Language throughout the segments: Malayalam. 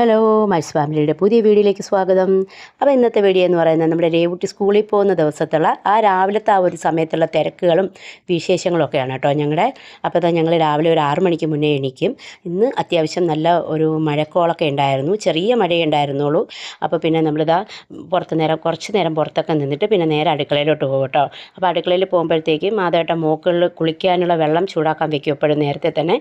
ഹലോ മൈസ് ഫാമിലിയുടെ പുതിയ വീഡിയോയിലേക്ക് സ്വാഗതം. അപ്പോൾ ഇന്നത്തെ വീഡിയോ എന്ന് പറയുന്നത് നമ്മുടെ രേവുട്ടി സ്കൂളിൽ പോകുന്ന ദിവസത്തുള്ള ആ രാവിലത്തെ ആ ഒരു സമയത്തുള്ള തിരക്കുകളും വിശേഷങ്ങളൊക്കെയാണ് കേട്ടോ ഞങ്ങളുടെ. അപ്പോൾ തന്നെ ഞങ്ങൾ രാവിലെ ഒരു ആറ് മണിക്ക് മുന്നേ എണീക്കും. ഇന്ന് അത്യാവശ്യം നല്ല ഒരു മഴക്കോളൊക്കെ ഉണ്ടായിരുന്നു. ചെറിയ മഴയേ ഉണ്ടായിരുന്നുള്ളൂ. അപ്പോൾ പിന്നെ നമ്മളിതാ പുറത്ത് നേരം കുറച്ച് നേരം പുറത്തൊക്കെ നിന്നിട്ട് പിന്നെ നേരെ അടുക്കളയിലോട്ട് പോകും കേട്ടോ. അപ്പോൾ അടുക്കളയിൽ പോകുമ്പോഴത്തേക്കും മാതായിട്ട് മോക്കുകളിൽ കുളിക്കാനുള്ള വെള്ളം ചൂടാക്കാൻ വെക്കും എപ്പോഴും നേരത്തെ തന്നെ.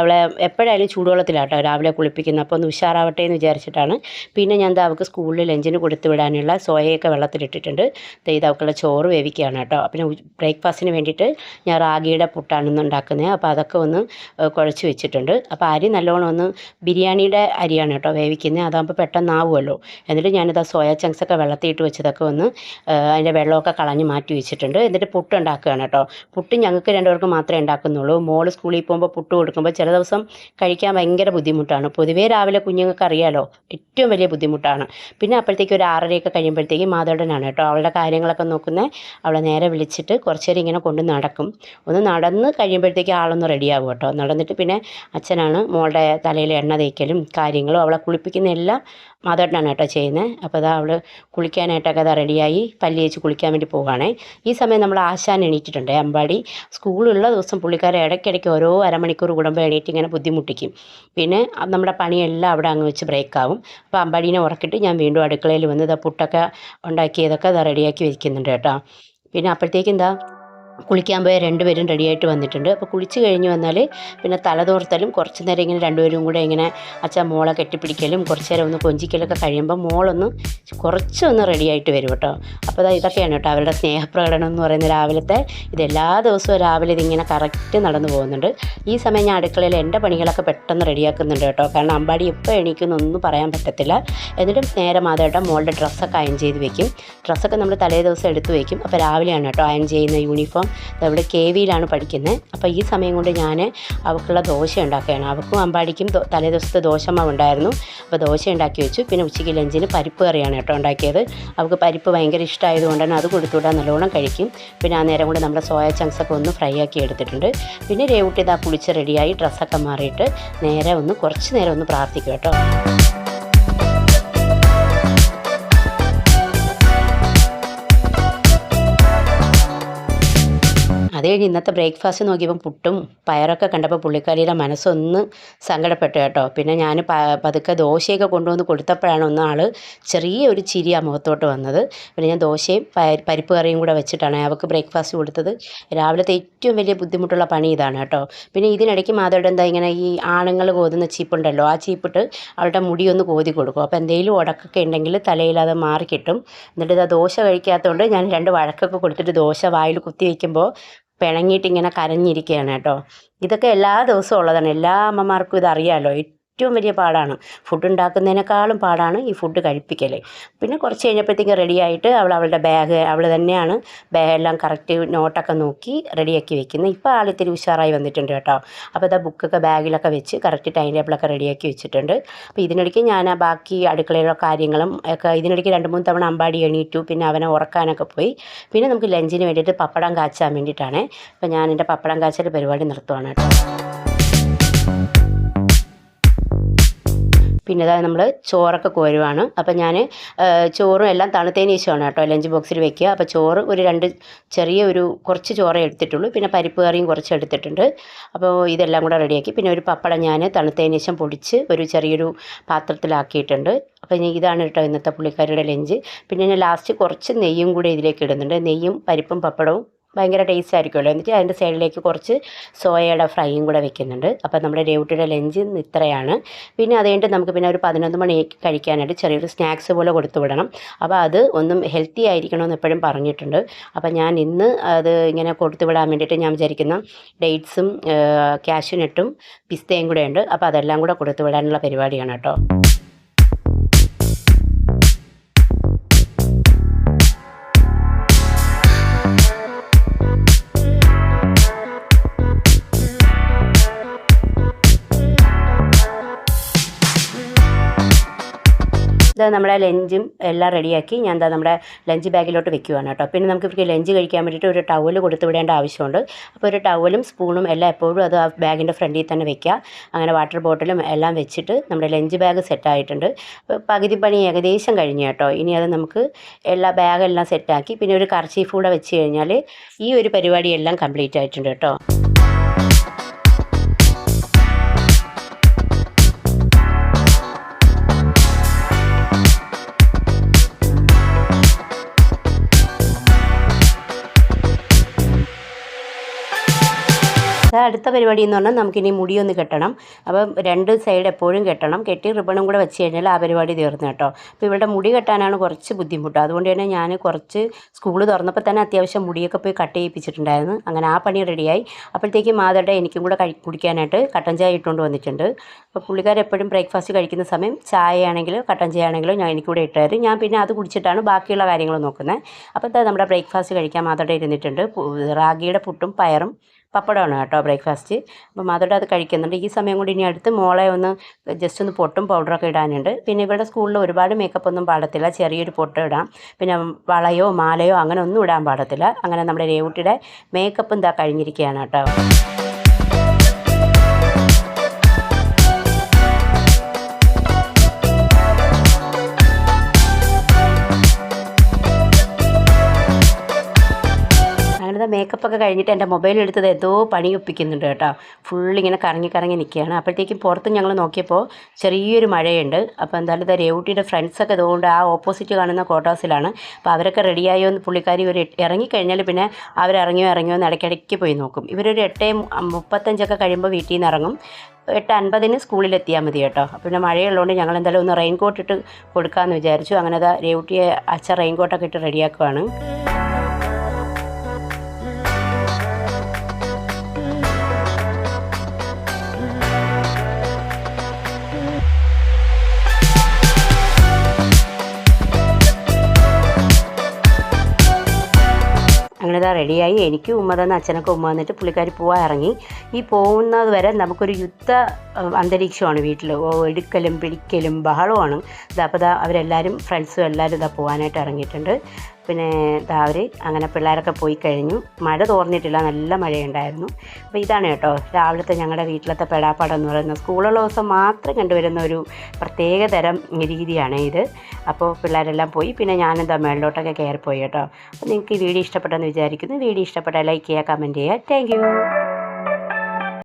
അവളെ എപ്പോഴായാലും ചൂടുവെള്ളത്തിലാട്ടോ രാവിലെ കുളിപ്പിക്കുന്നത്. അപ്പോൾ ഒന്ന് ഉഷാറാവട്ടെ എന്ന് വിചാരിച്ചിട്ടാണ്. പിന്നെ ഞാൻ അവൾക്ക് സ്കൂളിൽ ലഞ്ചിന് കൊടുത്തു വിടാനുള്ള സോയയൊക്കെ വെള്ളത്തിലിട്ടിട്ടുണ്ട്. ഇത് അവൾക്കുള്ള ചോറ് വേവിക്കുകയാണ് കേട്ടോ. പിന്നെ ബ്രേക്ക്ഫാസ്റ്റിന് വേണ്ടിയിട്ട് ഞാൻ റാഗിയുടെ പുട്ടാണ് ഉണ്ടാക്കുന്നത്. അപ്പോൾ അതൊക്കെ ഒന്ന് കുഴച്ച് വെച്ചിട്ടുണ്ട്. അപ്പോൾ അരി നല്ലോണം ഒന്ന് ബിരിയാണിയുടെ അരിയാണ് കേട്ടോ വേവിക്കുന്നത്. അതാകുമ്പോൾ പെട്ടെന്ന് ആവുമല്ലോ. എന്നിട്ട് ഞാനിത് സോയ ചങ്ക്സ് ഒക്കെ വെള്ളത്തിയിട്ട് വെച്ചതൊക്കെ ഒന്ന് അതിന്റെ വെള്ളമൊക്കെ കളഞ്ഞ് മാറ്റി വെച്ചിട്ടുണ്ട്. എന്നിട്ട് പുട്ട് ഉണ്ടാക്കുകയാണ് കേട്ടോ. പുട്ട് ഞങ്ങൾക്ക് രണ്ടുപേർക്ക് മാത്രമേ ഉണ്ടാക്കുന്നുള്ളൂ. മോൾ സ്കൂളിൽ പോകുമ്പോൾ പുട്ട് കൊടുക്കുമ്പോൾ ചില ദിവസം കഴിക്കാൻ ഭയങ്കര ബുദ്ധിമുട്ടാണ്. പൊതുവേ രാവിലെ കുഞ്ഞുങ്ങൾക്ക് അറിയാലോ ഏറ്റവും വലിയ ബുദ്ധിമുട്ടാണ്. പിന്നെ അപ്പോഴത്തേക്ക് ഒരു ആറരയൊക്കെ കഴിയുമ്പോഴത്തേക്ക് മാതോടനാണ് കേട്ടോ. അവളുടെ കാര്യങ്ങളൊക്കെ നോക്കുന്നത് അവളെ നേരെ വിളിച്ചിട്ട് കുറച്ച് നേരം ഇങ്ങനെ കൊണ്ട് നടക്കും. ഒന്ന് നടന്ന് കഴിയുമ്പോഴത്തേക്ക് ആളൊന്ന് റെഡിയാകും കേട്ടോ. നടന്നിട്ട് പിന്നെ അച്ഛനാണ് മോളുടെ തലയിൽ എണ്ണ തേക്കലും കാര്യങ്ങളും അവളെ കുളിപ്പിക്കുന്ന എല്ലാം മാതോട്ടനാണ് കേട്ടോ ചെയ്യുന്നത് അപ്പോൾ അതാ അവൾ കുളിക്കാനായിട്ടൊക്കെ അതാ റെഡിയായി പല്ല് വെച്ച് കുളിക്കാൻ വേണ്ടി പോവുകയാണേ. ഈ സമയം നമ്മൾ ആശാൻ എണീറ്റിട്ടുണ്ട് അമ്പാടി. സ്കൂളുള്ള ദിവസം പുള്ളിക്കാരെ ഇടയ്ക്കിടയ്ക്ക് ഓരോ അരമണിക്കൂർ കൂടുമ്പോൾ എണീറ്റ് ഇങ്ങനെ ബുദ്ധിമുട്ടിക്കും. പിന്നെ നമ്മുടെ പണിയെല്ലാം അവിടെ അങ്ങ് വെച്ച് ബ്രേക്കാവും അപ്പോൾ അമ്പാടീനെ ഉറക്കിട്ട് ഞാൻ വീണ്ടും അടുക്കളയിൽ വന്ന് ഇതാ പുട്ടൊക്കെ ഉണ്ടാക്കിയതൊക്കെ അത് റെഡിയാക്കി വയ്ക്കുന്നുണ്ട് കേട്ടോ. പിന്നെ അപ്പോഴത്തേക്ക് എന്താ? കുളിക്കാൻ പോയ രണ്ടുപേരും റെഡിയായിട്ട് വന്നിട്ടുണ്ട്. അപ്പോൾ കുളിച്ച് കഴിഞ്ഞ് വന്നാൽ പിന്നെ തലതോർത്തലും കുറച്ച് നേരം ഇങ്ങനെ രണ്ടുപേരും കൂടെ ഇങ്ങനെ അച്ഛൻ മോളെ കെട്ടിപ്പിടിക്കലും കുറച്ച് നേരം ഒന്ന് കൊഞ്ചിക്കലൊക്കെ കഴിയുമ്പോൾ മോളൊന്ന് കുറച്ചൊന്ന് റെഡിയായിട്ട് വരും കേട്ടോ. അപ്പോൾ അതാ ഇതൊക്കെയാണ് കേട്ടോ അവരുടെ സ്നേഹപ്രകടനം എന്ന് പറയുന്ന രാവിലത്തെ ഇത് എല്ലാ ദിവസവും രാവിലെ ഇതിങ്ങനെ കറക്റ്റ് നടന്നു പോകുന്നുണ്ട്. ഈ സമയം ഞാൻ അടുക്കളയിൽ എന്റെ പണികളൊക്കെ പെട്ടെന്ന് റെഡിയാക്കുന്നുണ്ട് കേട്ടോ. കാരണം അമ്പാടി എപ്പോൾ എണീക്കുന്നൊന്നും പറയാൻ പറ്റത്തില്ല. എന്നിട്ടും നേരെ മാതേട്ടൻ മോളുടെ ഡ്രസ്സൊക്കെ അയൺ ചെയ്ത് വെക്കും. ഡ്രസ്സൊക്കെ നമ്മൾ തലേ ദിവസം എടുത്ത് വെക്കും. അപ്പോൾ രാവിലെയാണ് കേട്ടോ അയൺ ചെയ്യുന്ന യൂണിഫോം ഇവിടെ കെ വിയിലാണ് പഠിക്കുന്നത്. അപ്പോൾ ഈ സമയം കൊണ്ട് ഞാൻ അവൾക്കുള്ള ദോശ ഉണ്ടാക്കുകയാണ്. അവൾക്കും അമ്പാടിക്കും ദോ- തലേ ദിവസത്തെ ദോശമാവ് ഉണ്ടായിരുന്നു അപ്പോൾ ദോശ ഉണ്ടാക്കി വെച്ചു. പിന്നെ ഉച്ചയ്ക്ക് ലഞ്ചിന് പരിപ്പ് കറിയാണ് കേട്ടോ ഉണ്ടാക്കിയത്. അവൾക്ക് പരിപ്പ് ഭയങ്കര ഇഷ്ടമായതുകൊണ്ട് തന്നെ അത് കൊടുത്തുവിടാൻ നല്ലോണം കഴിക്കും. പിന്നെ ആ നേരം കൊണ്ട് നമ്മുടെ സോയ ചങ്ക്സൊക്കെ ഒന്ന് ഫ്രൈ ആക്കി എടുത്തിട്ടുണ്ട്. പിന്നെ രേവുട്ടി ഇതാ കുളിച്ച് റെഡിയായി ഡ്രസ്സൊക്കെ മാറിയിട്ട് നേരെ ഒന്ന് കുറച്ച് നേരം ഒന്ന് പ്രാർത്ഥിക്കും കേട്ടോ. അത് കഴിഞ്ഞ് ഇന്നത്തെ ബ്രേക്ക്ഫാസ്റ്റ് നോക്കിയപ്പം പുട്ടും പയറൊക്കെ കണ്ടപ്പോൾ പുള്ളിക്കാരിയുടെ മനസ്സൊന്ന് സങ്കടപ്പെട്ടു കേട്ടോ. പിന്നെ ഞാൻ പ പതുക്കെ ദോശയൊക്കെ കൊണ്ടുവന്ന് കൊടുത്തപ്പോഴാണ് ഒന്ന് ആൾ ചെറിയ ഒരു ചിരി ആ മുഖത്തോട്ട് വന്നത്. പിന്നെ ഞാൻ ദോശയും പരിപ്പ് കറിയും കൂടെ വെച്ചിട്ടാണ് അവൾക്ക് ബ്രേക്ക്ഫാസ്റ്റ് കൊടുത്തത്. രാവിലത്തെ ഏറ്റവും വലിയ ബുദ്ധിമുട്ടുള്ള പണി ഇതാണ് കേട്ടോ. പിന്നെ ഇതിനിടയ്ക്ക് മാധവയുടെ എന്താ ഇങ്ങനെ ഈ ആണുങ്ങൾ കോതുന്ന ചീപ്പുണ്ടല്ലോ ആ ചീപ്പിട്ട് അവളുടെ മുടി ഒന്ന് കോതി കൊടുക്കും. അപ്പോൾ എന്തെങ്കിലും ഉടക്കൊക്കെ ഉണ്ടെങ്കിൽ തലയിൽ അത് കിട്ടും എന്നിട്ട് ഇത് ദോശ കഴിക്കാത്തതുകൊണ്ട് ഞാൻ രണ്ട് വഴക്കൊക്കെ കൊടുത്തിട്ട് ദോശ വായിൽ കുത്തി വയ്ക്കുമ്പോൾ പിണങ്ങിയിട്ട് ഇങ്ങനെ കരഞ്ഞിരിക്കുകയാണ് കേട്ടോ. ഇതൊക്കെ എല്ലാ ദിവസവും ഉള്ളതാണ്. എല്ലാ അമ്മമാർക്കും ഇതറിയാമല്ലോ ഏറ്റവും വലിയ പാടാണ്. ഫുഡ് ഉണ്ടാക്കുന്നതിനേക്കാളും പാടാണ് ഈ ഫുഡ് കഴിപ്പിക്കൽ പിന്നെ കുറച്ച് കഴിഞ്ഞപ്പോഴത്തേക്ക് റെഡിയായിട്ട് അവൾ അവളുടെ ബാഗ് അവൾ തന്നെയാണ് ബാഗെല്ലാം കറക്റ്റ് നോട്ടൊക്കെ നോക്കി റെഡിയാക്കി വെക്കുന്നത് ഇപ്പോൾ ആൾ ഇത്തിരി ഉഷാറായി വന്നിട്ടുണ്ട് കേട്ടോ. അപ്പോൾ ഇതാ ബുക്കൊക്കെ ബാഗിലൊക്കെ വെച്ച് കറക്റ്റ് ടൈം ടേബിളൊക്കെ റെഡിയാക്കി വെച്ചിട്ടുണ്ട്. അപ്പോൾ ഇതിനിടയ്ക്ക് ഞാൻ ആ ബാക്കി അടുക്കളയിലെ കാര്യങ്ങളും ഒക്കെ ഇതിനിടയ്ക്ക് രണ്ട് മൂന്ന് തവണ അമ്പാടി എണീറ്റു. പിന്നെ അവനെ ഉറക്കാനൊക്കെ പോയി. പിന്നെ നമുക്ക് ലഞ്ചിന് വേണ്ടിയിട്ട് പപ്പടം കാച്ചാൻ വേണ്ടിയിട്ടാണ്. അപ്പോൾ ഞാൻ എന്റെ പപ്പടം കാച്ചൽ പരിപാടി നിർത്തുവാണ് കേട്ടോ. പിന്നെ ഇതാ നമ്മൾ ചോറൊക്കെ കോരുവാണ്. അപ്പം ഞാൻ ചോറും എല്ലാം തണുത്തതിന് ശേഷമാണ് കേട്ടോ ലഞ്ച് ബോക്സിൽ വെക്കുക. അപ്പോൾ ചോറ് ഒരു രണ്ട് ചെറിയ ഒരു കുറച്ച് ചോറേ എടുത്തിട്ടുള്ളൂ. പിന്നെ പരിപ്പ് കറിയും കുറച്ച് എടുത്തിട്ടുണ്ട്. അപ്പോൾ ഇതെല്ലാം കൂടെ റെഡിയാക്കി. പിന്നെ ഒരു പപ്പടം ഞാൻ തണുത്തതിന് ശേഷം പൊടിച്ച് ഒരു ചെറിയൊരു പാത്രത്തിലാക്കിയിട്ടുണ്ട്. അപ്പോൾ ഇനി ഇതാണ് കേട്ടോ ഇന്നത്തെ പുള്ളിക്കാരിയുടെ ലഞ്ച്. പിന്നെ ഞാൻ ലാസ്റ്റ് കുറച്ച് നെയ്യും കൂടെ ഇതിലേക്ക് ഇടുന്നുണ്ട്. നെയ്യും പരിപ്പും പപ്പടവും ഭയങ്കര ടേസ്റ്റ് ആയിരിക്കുമല്ലോ. എന്നിട്ട് അതിന്റെ സൈഡിലേക്ക് കുറച്ച് സോയയുടെ ഫ്രൈയും കൂടെ വെക്കുന്നുണ്ട്. അപ്പോൾ നമ്മുടെ ഡേവിട്ടിയുടെ ലഞ്ച് ഇത്രയാണ്. പിന്നെ അത് കഴിഞ്ഞിട്ട് നമുക്ക് പിന്നെ ഒരു പതിനൊന്ന് മണി കഴിക്കാനായിട്ട് ചെറിയൊരു സ്നാക്സ് പോലെ കൊടുത്തു വിടണം. അപ്പോൾ അത് ഒന്നും ഹെൽത്തി ആയിരിക്കണമെന്ന് എപ്പോഴും പറഞ്ഞിട്ടുണ്ട്. അപ്പോൾ ഞാൻ ഇന്ന് അത് ഇങ്ങനെ കൊടുത്തു വിടാൻ വേണ്ടിയിട്ട് ഞാൻ വിചാരിക്കുന്ന ഡേറ്റ്സും കാഷ്യൂനട്ടും പിസ്തയും കൂടെ ഉണ്ട്. അപ്പോൾ അതെല്ലാം കൂടെ കൊടുത്തു വിടാനുള്ള പരിപാടിയാണ് കേട്ടോ. ഇത് നമ്മുടെ ലഞ്ചും എല്ലാം റെഡിയാക്കി ഞാൻ എന്താ നമ്മുടെ ലഞ്ച് ബാഗിലോട്ട് വെക്കുവാണ് കേട്ടോ. പിന്നെ നമുക്ക് ഇവർക്ക് ലഞ്ച് കഴിക്കാൻ വേണ്ടിയിട്ട് ഒരു ടവൽ കൊടുത്തു വിടേണ്ട ആവശ്യമുണ്ട്. അപ്പോൾ ഒരു ടവലും സ്പൂണും എല്ലാം എപ്പോഴും അത് ആ ബാഗിന്റെ ഫ്രണ്ടിൽ തന്നെ വെക്കുക. അങ്ങനെ വാട്ടർ ബോട്ടിലും എല്ലാം വെച്ചിട്ട് നമ്മുടെ ലഞ്ച് ബാഗ് സെറ്റായിട്ടുണ്ട് പകുതി പണി ഏകദേശം കഴിഞ്ഞു കേട്ടോ. ഇനി അത് നമുക്ക് എല്ലാ ബാഗെല്ലാം സെറ്റാക്കി പിന്നെ ഒരു കർച്ചീഫ് കൂടെ വെച്ച് കഴിഞ്ഞാൽ ഈ ഒരു പരിപാടിയെല്ലാം കംപ്ലീറ്റ് ആയിട്ടുണ്ട് കേട്ടോ. അടുത്ത പരിപാടി എന്ന് പറഞ്ഞാൽ നമുക്കിനി മുടിയൊന്ന് കെട്ടണം. അപ്പം രണ്ട് സൈഡ് എപ്പോഴും കെട്ടണം. കെട്ടി റിബണും കൂടെ വെച്ച് കഴിഞ്ഞാൽ ആ പരിപാടി തീർന്നു കേട്ടോ. അപ്പോൾ ഇവളുടെ മുടി കെട്ടാനാണ് കുറച്ച് ബുദ്ധിമുട്ട്. അതുകൊണ്ട് തന്നെ ഞാൻ കുറച്ച് സ്കൂൾ തുറന്നപ്പോൾ തന്നെ അത്യാവശ്യം മുടിയൊക്കെ പോയി കട്ട് ചെയ്യിപ്പിച്ചിട്ടുണ്ടായിരുന്നു. അങ്ങനെ ആ പണി റെഡിയായി അപ്പോഴത്തേക്കും മാതയുടെ എനിക്കും കൂടെ കഴി കുടിക്കാനായിട്ട് കട്ടൻ ചായ ഇട്ടുകൊണ്ട് വന്നിട്ടുണ്ട്. അപ്പോൾ പുള്ളിക്കാർ എപ്പോഴും ബ്രേക്ക്ഫാസ്റ്റ് കഴിക്കുന്ന സമയം ചായയാണെങ്കിലും കട്ടൻ ചായയാണെങ്കിലും ഞാൻ എനിക്കൂടെ ഇട്ടായിരുന്നു. ഞാൻ പിന്നെ അത് കുടിച്ചിട്ടാണ് ബാക്കിയുള്ള കാര്യങ്ങൾ നോക്കുന്നത്. അപ്പോൾ ഇതാ നമ്മുടെ ബ്രേക്ക്ഫാസ്റ്റ് കഴിക്കാൻ മാതയുടെ ഇരുന്നിട്ടുണ്ട്. റാഗിയുടെ പുട്ടും പയറും പപ്പടമാണ് കേട്ടോ ബ്രേക്ക്ഫാസ്റ്റ്. അപ്പോൾ മാതയുടെ അത് കഴിക്കുന്നുണ്ട്. ഈ സമയം കൊണ്ട് ഇനി അടുത്ത് മോളെ ഒന്ന് ജസ്റ്റ് ഒന്ന് പൊട്ടും പൗഡറൊക്കെ ഇടാനുണ്ട്. പിന്നെ ഇവരുടെ സ്കൂളിൽ ഒരുപാട് മേക്കപ്പ് ഒന്നും പാടത്തില്ല. ചെറിയൊരു പൊട്ട് ഇടാം. പിന്നെ വളയോ മാലയോ അങ്ങനെ ഒന്നും ഇടാൻ പാടത്തില്ല. അങ്ങനെ നമ്മുടെ രേവുട്ടിയുടെ മേക്കപ്പ് എന്താ കഴിഞ്ഞിരിക്കുകയാണ് കേട്ടോ. അങ്ങനത്തെ മേക്കപ്പ് ഒക്കെ കഴിഞ്ഞിട്ട് എന്റെ മൊബൈൽ എടുത്തത് എന്തോ പണി ഒപ്പിക്കുന്നുണ്ട് കേട്ടോ. ഫുൾ ഇങ്ങനെ കറങ്ങി കറങ്ങി നിൽക്കുകയാണ്. അപ്പോഴത്തേക്കും പുറത്ത് ഞങ്ങൾ നോക്കിയപ്പോൾ ചെറിയൊരു മഴയുണ്ട്. അപ്പോൾ എന്തായാലും ഇതാ രേവുട്ടിയുടെ ഫ്രണ്ട്സൊക്കെ ഇതുകൊണ്ട് ആ ഓപ്പോസിറ്റ് കാണുന്ന ക്വാർട്ടേഴ്സിലാണ് അപ്പോൾ അവരൊക്കെ റെഡിയായോ എന്ന് പുള്ളിക്കാരി ഒരു ഇറങ്ങിക്കഴിഞ്ഞാൽ പിന്നെ അവരിറങ്ങിയോ ഇറങ്ങിയോ എന്ന് ഇടയ്ക്കിടയ്ക്ക് പോയി നോക്കും. ഇവരൊരു എട്ട് മുപ്പത്തഞ്ചൊക്കെ കഴിയുമ്പോൾ വീട്ടിൽ നിന്ന് ഇറങ്ങും. എട്ട് അൻപതിന് സ്കൂളിലെത്തിയാൽ മതി കേട്ടോ. പിന്നെ മഴയുള്ളതുകൊണ്ട് ഞങ്ങൾ എന്തായാലും ഒന്ന് റെയിൻ കോട്ട് ഇട്ട് കൊടുക്കാമെന്ന് വിചാരിച്ചു. അങ്ങനെ അതാ രേവുട്ടിയെ അച്ഛൻ റെയിൻ കോട്ടൊക്കെ ഇട്ട് റെഡിയാക്കുവാണ് ഇതാ റെഡിയായി എനിക്ക് ഉമ്മ തന്ന അച്ഛനൊക്കെ ഉമ്മ വന്നിട്ട് പുള്ളിക്കാരി പോവാൻ ഇറങ്ങി. ഈ പോകുന്നത് വരെ നമുക്കൊരു യുദ്ധ അന്തരീക്ഷമാണ് വീട്ടിൽ എടുക്കലും പിടിക്കലും ബഹളമാണ് ഇതാ അപ്പോൾ ഇതാ അവരെല്ലാവരും ഫ്രണ്ട്സും എല്ലാവരും ഇതാ പോകാനായിട്ട് ഇറങ്ങിയിട്ടുണ്ട്. പിന്നെ താവര് അങ്ങനെ പിള്ളേരൊക്കെ പോയി കഴിഞ്ഞു. മഴ തോർന്നിട്ടില്ല നല്ല മഴയുണ്ടായിരുന്നു. അപ്പോൾ ഇതാണ് കേട്ടോ രാവിലത്തെ ഞങ്ങളുടെ വീട്ടിലത്തെ പെടാപ്പാടം എന്ന് പറയുന്നത് സ്കൂളുള്ള ദിവസം മാത്രം കണ്ടുവരുന്ന ഒരു പ്രത്യേക തരം രീതിയാണ് ഇത്. അപ്പോൾ പിള്ളേരെല്ലാം പോയി പിന്നെ ഞാനെന്താ മേളിലോട്ടൊക്കെ കയറിപ്പോയി കേട്ടോ. അപ്പോൾ നിങ്ങൾക്ക് ഈ വീഡിയോ ഇഷ്ടപ്പെട്ടെന്ന് വിചാരിക്കുന്നു. വീഡിയോ ഇഷ്ടപ്പെട്ടാൽ ലൈക്ക് ചെയ്യുക കമന്റ് ചെയ്യുക. താങ്ക്